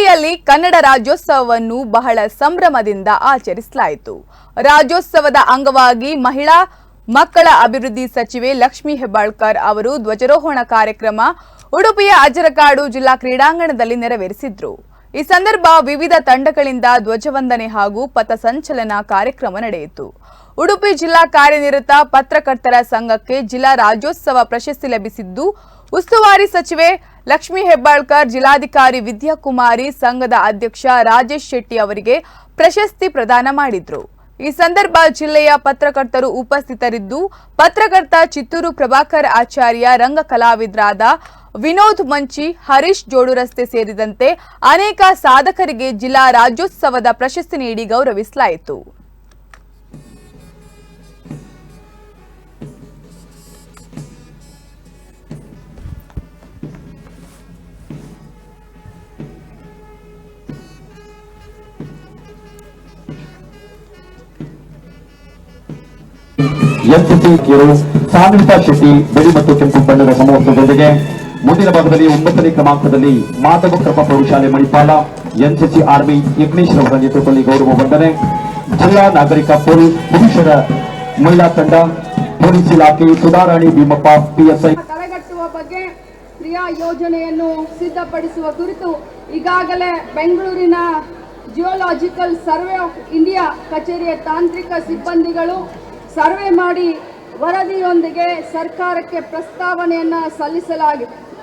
ಉಡುಪಿಯಲ್ಲಿ ಕನ್ನಡ ರಾಜ್ಯೋತ್ಸವವನ್ನು ಬಹಳ ಸಂಭ್ರಮದಿಂದ ಆಚರಿಸಲಾಯಿತು. ರಾಜ್ಯೋತ್ಸವದ ಅಂಗವಾಗಿ ಮಹಿಳಾ ಮಕ್ಕಳ ಅಭಿವೃದ್ಧಿ ಸಚಿವೆ ಲಕ್ಷ್ಮೀ ಹೆಬ್ಬಾಳ್ಕರ್ ಅವರು ಧ್ವಜಾರೋಹಣ ಕಾರ್ಯಕ್ರಮ ಉಡುಪಿಯ ಅಜರಕಾಡು ಜಿಲ್ಲಾ ಕ್ರೀಡಾಂಗಣದಲ್ಲಿ ನೆರವೇರಿಸಿದ್ರು. ಈ ಸಂದರ್ಭ ವಿವಿಧ ತಂಡಗಳಿಂದ ಧ್ವಜವಂದನೆ ಹಾಗೂ ಪಥಸಂಚಲನ ಕಾರ್ಯಕ್ರಮ ನಡೆಯಿತು. ಉಡುಪಿ ಜಿಲ್ಲಾ ಕಾರ್ಯನಿರತ ಪತ್ರಕರ್ತರ ಸಂಘಕ್ಕೆ ಜಿಲ್ಲಾ ರಾಜ್ಯೋತ್ಸವ ಪ್ರಶಸ್ತಿ ಲಭಿಸಿದ್ದು, ಉಸ್ತುವಾರಿ ಸಚಿವೆ ಲಕ್ಷ್ಮೀ ಹೆಬ್ಬಾಳ್ಕರ್, ಜಿಲ್ಲಾಧಿಕಾರಿ ವಿದ್ಯಾಕುಮಾರಿ, ಸಂಘದ ಅಧ್ಯಕ್ಷ ರಾಜೇಶ್ ಶೆಟ್ಟಿ ಅವರಿಗೆ ಪ್ರಶಸ್ತಿ ಪ್ರದಾನ ಮಾಡಿದರು. ಈ ಸಂದರ್ಭ ಜಿಲ್ಲೆಯ ಪತ್ರಕರ್ತರು ಉಪಸ್ಥಿತರಿದ್ದು, ಪತ್ರಕರ್ತ ಚಿತ್ತೂರು ಪ್ರಭಾಕರ್ ಆಚಾರ್ಯ ರಂಗ ಕಲಾವಿದರಾದ ವಿನೋದ್ ಮಂಚಿ, ಹರೀಶ್ ಜೋಡು ರಸ್ತೆ ಸೇರಿದಂತೆ ಅನೇಕ ಸಾಧಕರಿಗೆ ಜಿಲ್ಲಾ ರಾಜ್ಯೋತ್ಸವದ ಪ್ರಶಸ್ತಿ ನೀಡಿ ಗೌರವಿಸಲಾಯಿತು. ಎನ್ಸಿಸಿ ಕಿರು ಸಾಮಿತಾ ಶೆಟ್ಟಿ, ಬಿಳಿ ಮತ್ತು ಕೆಂಪು ಬಣ್ಣದ ಸಮವಸ್ತ್ರದೊಂದಿಗೆ ಮುಂದಿನ ಭಾಗದಲ್ಲಿ ಒಂಬತ್ತನೇ ಕ್ರಮಾಂಕದಲ್ಲಿ ಮಾಧವ ಕೃಪಾ ಪ್ರೌಢಶಾಲೆ ಮಣಿಪಾಲ ಎನ್ಸಿಸಿ ಆರ್ಮಿ ಯಜ್ಞೇಶ್ ಅವರ ನೇತೃತ್ವದಲ್ಲಿ ಗೌರವ ವಂದನೆ. ಜಿಲ್ಲಾ ನಾಗರಿಕ ಪೊಲೀಸ್ ಪುರುಷರ ಮಹಿಳಾ ತಂಡ, ಪೊಲೀಸ್ ಇಲಾಖೆ ಸುಧಾರಾಣಿ ಭೀಮಪ್ಪ, ಪಿಎಸ್ಐ. ತಡೆಗಟ್ಟುವ ಬಗ್ಗೆ ಕ್ರಿಯಾ ಯೋಜನೆಯನ್ನು ಸಿದ್ಧಪಡಿಸುವ ಕುರಿತು ಈಗಾಗಲೇ ಬೆಂಗಳೂರಿನ ಜಿಯೋಲಾಜಿಕಲ್ ಸರ್ವೆ ಆಫ್ ಇಂಡಿಯಾ ಕಚೇರಿಯ ತಾಂತ್ರಿಕ ಸಿಬ್ಬಂದಿಗಳು ಸರ್ವೆ ಮಾಡಿ ವರದಿಯೊಂದಿಗೆ ಸರ್ಕಾರಕ್ಕೆ ಪ್ರಸ್ತಾವನೆಯನ್ನು ಸಲ್ಲಿಸಲಾಗಿದೆ.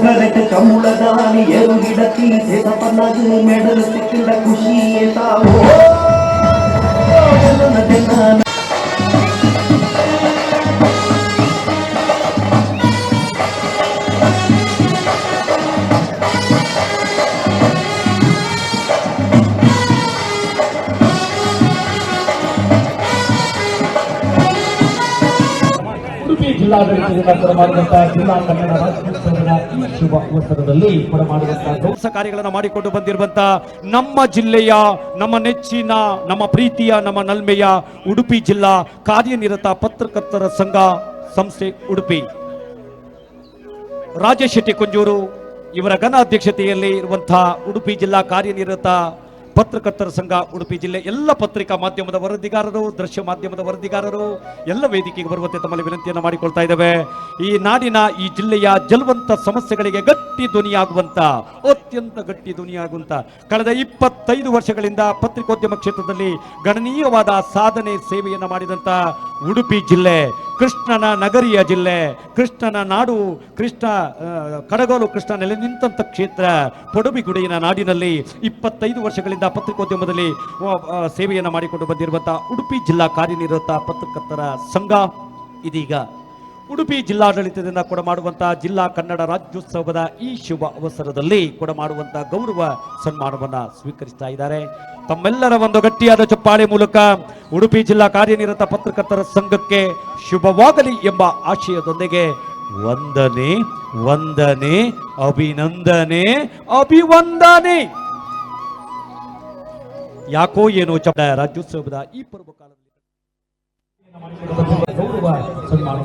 ನೀರು ಕಾವೇರಿ ಓದು ಕರೆಕ್ಟ್ ಕಮುಳದಾನಿ ಎರುಗಿಡತಿ ಸೇತಪನ್ನದು ಮೆಡಲ್ ಸಿಕ್ಕಿದ ಖುಷಿ ತಾವು ಜಿಲ್ಲಾಡಳಿತದಿಂದ ಕಾರ್ಯಗಳನ್ನು ಮಾಡಿಕೊಂಡು ಬಂದಿರುವಂತ ನಮ್ಮ ಜಿಲ್ಲೆಯ, ನಮ್ಮ ನೆಚ್ಚಿನ, ನಮ್ಮ ಪ್ರೀತಿಯ, ನಮ್ಮ ನಲ್ಮೆಯ ಉಡುಪಿ ಜಿಲ್ಲಾ ಕಾರ್ಯನಿರತ ಪತ್ರಕರ್ತರ ಸಂಘ ಸಂಸ್ಥೆ ಉಡುಪಿ. ರಾಜೇಶ್ ಶೆಟ್ಟಿ ಕುಂಜೂರು ಇವರ ಘನ ಅಧ್ಯಕ್ಷತೆಯಲ್ಲಿ ಇರುವಂತಹ ಉಡುಪಿ ಜಿಲ್ಲಾ ಕಾರ್ಯನಿರತ ಪತ್ರಕರ್ತರ ಸಂಘ, ಉಡುಪಿ ಜಿಲ್ಲೆ ಎಲ್ಲ ಪತ್ರಿಕಾ ಮಾಧ್ಯಮದ ವರದಿಗಾರರು, ದೃಶ್ಯ ಮಾಧ್ಯಮದ ವರದಿಗಾರರು, ಎಲ್ಲ ವೇದಿಕೆಗೆ ಬರುವಂತೆ ತಮ್ಮಲ್ಲಿ ವಿನಂತಿಯನ್ನು ಮಾಡಿಕೊಳ್ತಾ ಇದ್ದೇವೆ. ಈ ನಾಡಿನ ಈ ಜಿಲ್ಲೆಯ ಜಲವಂತ ಸಮಸ್ಯೆಗಳಿಗೆ ಗಟ್ಟಿ ಧ್ವನಿಯಾಗುವಂತ, ಅತ್ಯಂತ ಗಟ್ಟಿ ಧ್ವನಿಯಾಗುವಂತ, ಕಳೆದ ಇಪ್ಪತ್ತೈದು ವರ್ಷಗಳಿಂದ ಪತ್ರಿಕೋದ್ಯಮ ಕ್ಷೇತ್ರದಲ್ಲಿ ಗಣನೀಯವಾದ ಸಾಧನೆ ಸೇವೆಯನ್ನು ಮಾಡಿದಂತ ಉಡುಪಿ ಜಿಲ್ಲೆ, ಕೃಷ್ಣನ ನಗರಿಯ ಜಿಲ್ಲೆ, ಕೃಷ್ಣನ ನಾಡು, ಕೃಷ್ಣ ಕಡಗೋಲು ಕೃಷ್ಣನಲ್ಲಿ ನೆಲೆ ನಿಂತ ಕ್ಷೇತ್ರ ಪಡುಬಿಗುಡಿಯಿನ ನಾಡಿನಲ್ಲಿ ಇಪ್ಪತ್ತೈದು ವರ್ಷಗಳಿಂದ ಪತ್ರಿಕೋದ್ಯಮದಲ್ಲಿ ಸೇವೆಯನ್ನು ಮಾಡಿಕೊಂಡು ಬಂದಿರುವಂತಹ ಉಡುಪಿ ಜಿಲ್ಲಾ ಕಾರ್ಯನಿರತ ಪತ್ರಕರ್ತರ ಸಂಘ ಇದೀಗ. ಉಡುಪಿ ಜಿಲ್ಲಾಡಳಿತದಿಂದ ಕೊಡಮಾಡುವಂತಹ ಜಿಲ್ಲಾ ಕನ್ನಡ ರಾಜ್ಯೋತ್ಸವದ ಈ ಶುಭ ಅವಸರದಲ್ಲಿ ಕೊಡಮಾಡುವಂತಹ ಗೌರವ ಸನ್ಮಾನವನ್ನು ಸ್ವೀಕರಿಸ್ತಾ ಇದ್ದಾರೆ. ತಮ್ಮೆಲ್ಲರ ಒಂದು ಗಟ್ಟಿಯಾದ ಚಪ್ಪಾಳೆ ಮೂಲಕ ಉಡುಪಿ ಜಿಲ್ಲಾ ಕಾರ್ಯನಿರತ ಪತ್ರಕರ್ತರ ಸಂಘಕ್ಕೆ ಶುಭವಾಗಲಿ ಎಂಬ ಆಶಯದೊಂದಿಗೆ ವಂದನೆ ವಂದನೆ, ಅಭಿನಂದನೆ, ಅಭಿವಂದನೆ. ಯಾಕೋ ಏನೋ ಚಪ್ಪ ರಾಜ್ಯೋತ್ಸವದ ಈ ಪರ್ವ ಕಾಲದಲ್ಲಿ ಗೌರವ ಸನ್ಮಾನ